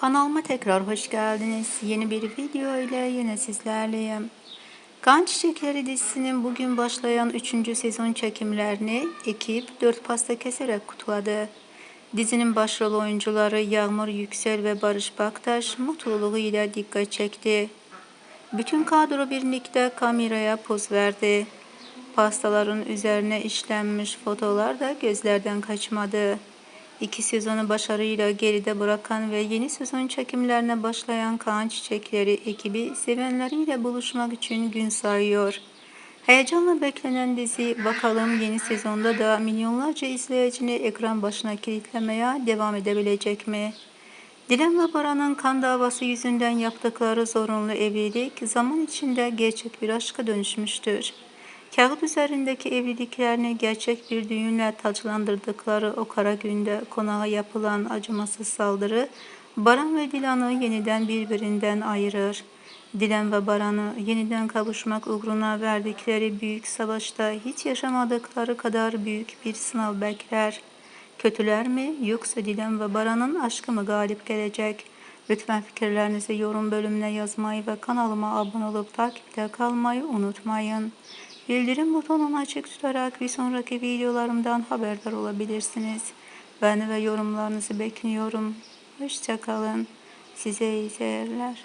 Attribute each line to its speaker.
Speaker 1: Kanalıma tekrar hoş geldiniz. Yeni bir video ile yine sizlerleyim. Kan Çiçekleri dizisinin bugün başlayan 3. sezon çekimlerini ekip 4 pasta keserek kutladı. Dizinin başrol oyuncuları Yağmur Yüksel ve Barış Baktaş mutluluğuyla dikkat çekti. Bütün kadro birlikte kameraya poz verdi. Pastaların üzerine işlenmiş fotolar da gözlerden kaçmadı. İki sezonu başarıyla geride bırakan ve yeni sezon çekimlerine başlayan Kaan Çiçekleri ekibi sevenleriyle buluşmak için gün sayıyor. Heyecanla beklenen dizi bakalım yeni sezonda da milyonlarca izleyicini ekran başına kilitlemeye devam edebilecek mi? Dilan ve Baran'ın kan davası yüzünden yaptıkları zorunlu evlilik zaman içinde gerçek bir aşka dönüşmüştür. Kağıt üzerindeki evliliklerini gerçek bir düğünle taçlandırdıkları o kara günde konağa yapılan acımasız saldırı Baran ve Dilan'ı yeniden birbirinden ayırır. Dilan ve Baran'ı yeniden kavuşmak uğruna verdikleri büyük savaşta hiç yaşamadıkları kadar büyük bir sınav bekler. Kötüler mi yoksa Dilan ve Baran'ın aşkı mı galip gelecek? Lütfen fikirlerinizi yorum bölümüne yazmayı ve kanalıma abone olup takipte kalmayı unutmayın. Bildirim butonunu açık tutarak bir sonraki videolarımdan haberdar olabilirsiniz. Beni ve yorumlarınızı bekliyorum. Hoşçakalın. Size iyi seyirler.